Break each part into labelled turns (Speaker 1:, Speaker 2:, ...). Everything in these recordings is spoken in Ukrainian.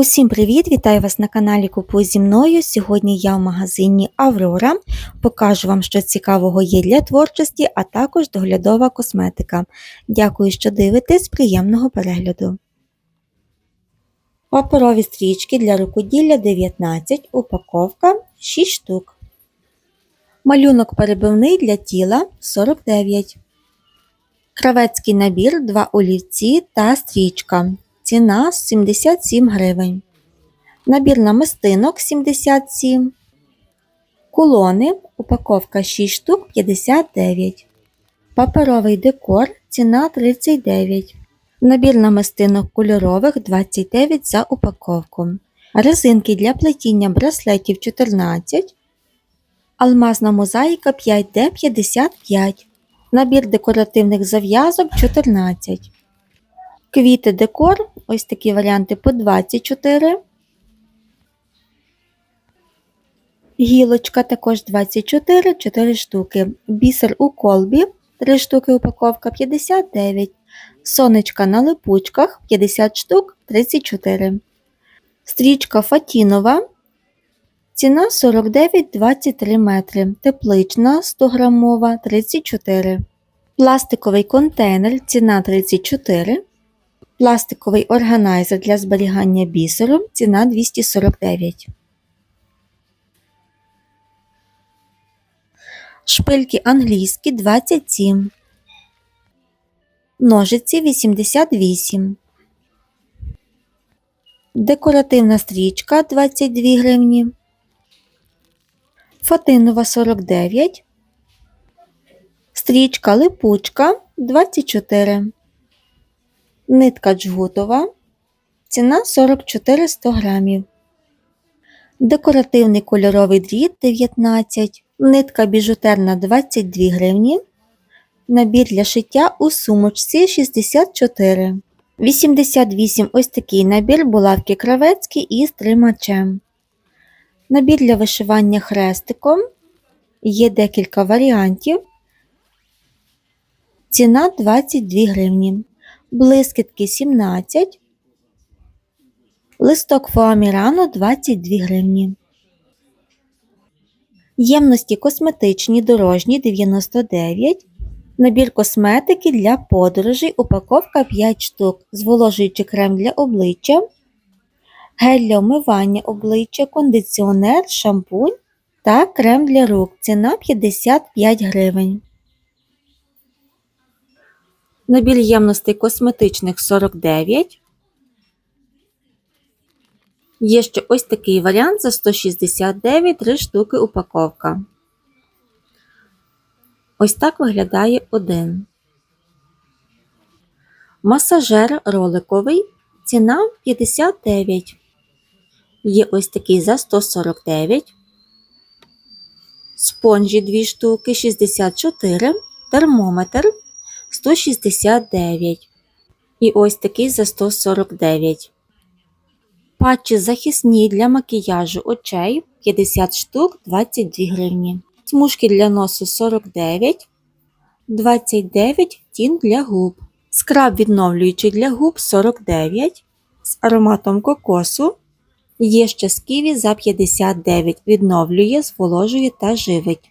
Speaker 1: Усім привіт! Вітаю вас на каналі Купуй зі мною. Сьогодні я в магазині Аврора. Покажу вам, що цікавого є для творчості, а також доглядова косметика. Дякую, що дивитесь. Приємного перегляду. Паперові стрічки для рукоділля 19, упаковка 6 штук. Малюнок перебивний для тіла 49. Кравецький набір 2 олівці та стрічка. Ціна 77 гривень. Набір намистинок 77. Кулони. Упаковка 6 штук 59. Паперовий декор. Ціна 39. Набір намистинок кольорових 29 за упаковку. Резинки для плетіння браслетів 14. Алмазна мозаїка 5D 55. Набір декоративних зав'язок 14. Квіти декор, ось такі варіанти по 24. Гілочка також 24, 4 штуки. Бісер у колбі 3 штуки упаковка 59. Сонечка на липучках 50 штук 34. Стрічка фатінова. Ціна 49,23 метри. Теплична 100 грамова 34. Пластиковий контейнер. Ціна 34. Пластиковий органайзер для зберігання бісеру. Ціна 249. Шпильки англійські 27. Ножиці 88. Декоративна стрічка 22 гривні. Фатинова 49. Стрічка липучка 24. Нитка джгутова. Ціна 44 100 грамів. Декоративний кольоровий дріт 19. Нитка біжутерна 22 гривні. Набір для шиття у сумочці 64. 88 ось такий набір булавки кравецькі із тримачем. Набір для вишивання хрестиком. Є декілька варіантів. Ціна 22 гривні. Блискітки 17. Листок фоамірану 22 гривні. Ємності косметичні дорожні 99. Набір косметики для подорожей. Упаковка 5 штук. Зволожуючий крем для обличчя. Гель для вмивання обличчя, кондиціонер, шампунь та крем для рук. Ціна 55 гривень. Набір ємностей косметичних 49. Є ще ось такий варіант за 169 3 штуки упаковка. Ось так виглядає один. Масажер роликовий. Ціна 59. Є ось такий за 149. Спонжі 2 штуки 64. Термометр 169. І ось такий за 149. Патчі захисні для макіяжу очей 50 штук 22 гривні. Смужки для носу 49, 29 тін для губ. Скраб відновлюючий для губ 49 з ароматом кокосу. Є ще з ківі за 59 відновлює, зволожує та живить.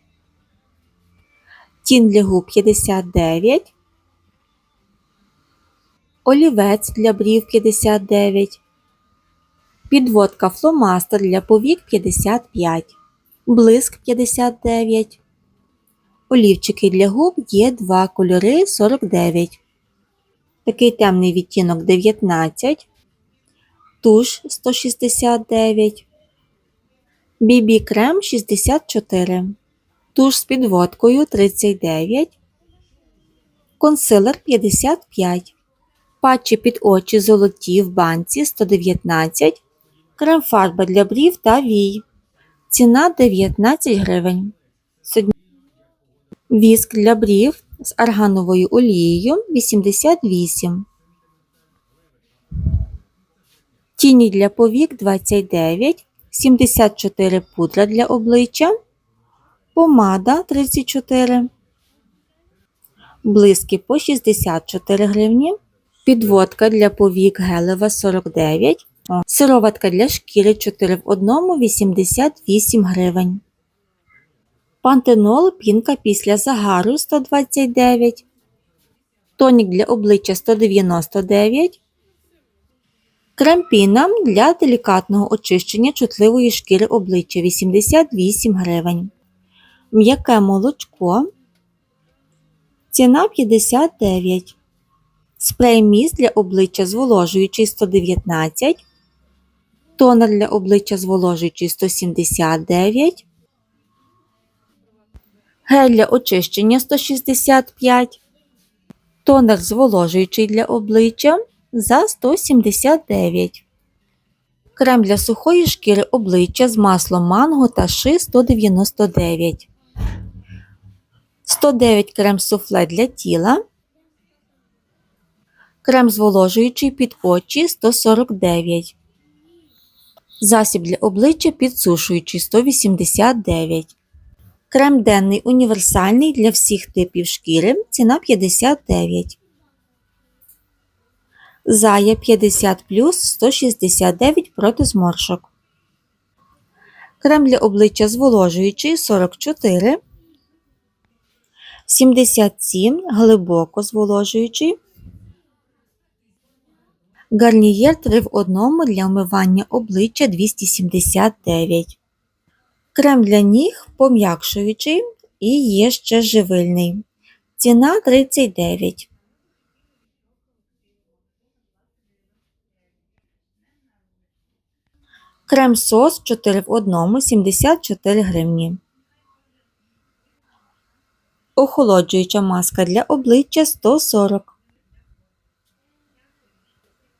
Speaker 1: Тін для губ 59. Олівець для брів 59. Підводка фломастер для повік 55. Блиск 59. Олівчики для губ є 2 кольори 49. Такий темний відтінок 19. Туш 169. BB крем 64. Туш з підводкою 39. Консилер 55. Патчі під очі золоті в банці 119. Крем-фарба для брів та вій. Ціна 19 гривень. Віск для брів з аргановою олією 88. Тіні для повік 29. 74 пудра для обличчя. Помада 34. Блиски по 64 гривні. Підводка для повік гелева 49. Сироватка для шкіри 4 в 1 88 гривень. Пантенол пінка після загару 129. Тонік для обличчя 199. Кремпіна для делікатного очищення чутливої шкіри обличчя 88 гривень. М'яке молочко. Ціна 59. Спрей міст для обличчя зволожуючий 119. Тонер для обличчя зволожуючий 179. Гель для очищення 165. Тонер зволожуючий для обличчя за 179. Крем для сухої шкіри обличчя з маслом манго та ши 199. 109 крем суфле для тіла. Крем зволожуючий під очі 149. Засіб для обличчя підсушуючий 189. Крем денний універсальний для всіх типів шкіри. Ціна 59. Зая 50 плюс 169 проти зморшок. Крем для обличчя зволожуючий 44. 77 глибоко зволожуючий. Гарнієр 3 в 1 для вмивання обличчя 279. Крем для ніг пом'якшуючий і є ще живильний. Ціна 39. Крем сос 4 в 1 74 гривні. Охолоджуюча маска для обличчя 140.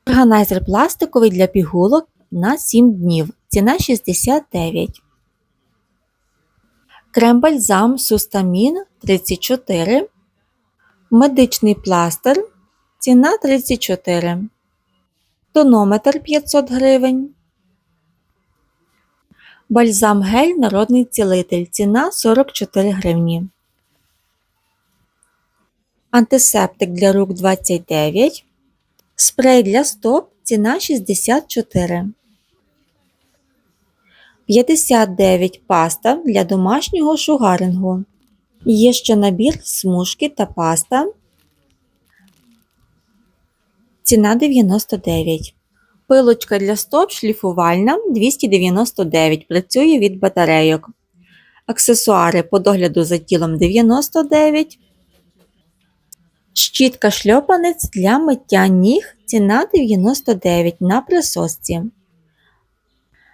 Speaker 1: Органайзер пластиковий для пігулок на 7 днів. Ціна 69. Крем бальзам Сустамін 34. Медичний пластир. Ціна 34. Тонометр 500 гривень. Бальзам гель народний цілитель. Ціна 44 гривні. Антисептик для рук 29. Спрей для стоп. Ціна 64. 59 паста для домашнього шугарингу. Є ще набір смужки та паста. Ціна 99. Пилочка для стоп шліфувальна 299. Працює від батарейок. Аксесуари по догляду за тілом 99. Щітка шльопанець для миття ніг. Ціна 99 на присосці.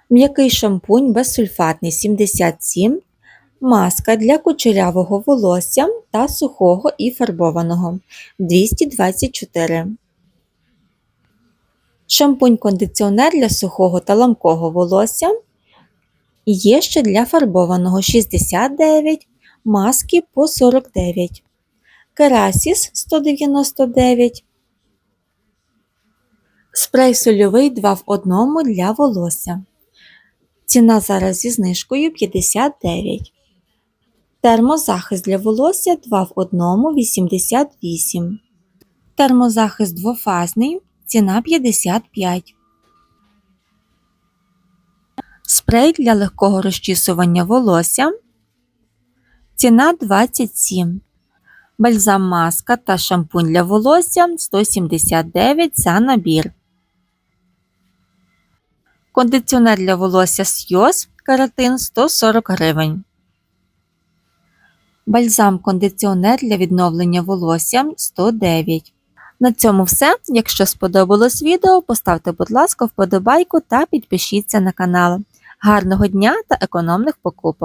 Speaker 1: М'який шампунь безсульфатний 77, маска для кучерявого волосся та сухого і фарбованого 224. Шампунь-кондиціонер для сухого та ламкого волосся. Є ще для фарбованого 69, маски по 49. Керасіс 199. Спрей сольовий 2 в 1 для волосся. Ціна зараз зі знижкою 59. Термозахист для волосся 2 в 1 88. Термозахист двофазний. Ціна 55. Спрей для легкого розчісування волосся. Ціна 27. Бальзам маска та шампунь для волосся 179 за набір. Кондиціонер для волосся Сйоз каратин 140 гривень. Бальзам кондиціонер для відновлення волосся 109. На цьому все. Якщо сподобалось відео, поставте, будь ласка, вподобайку та підпишіться на канал. Гарного дня та економних покупок!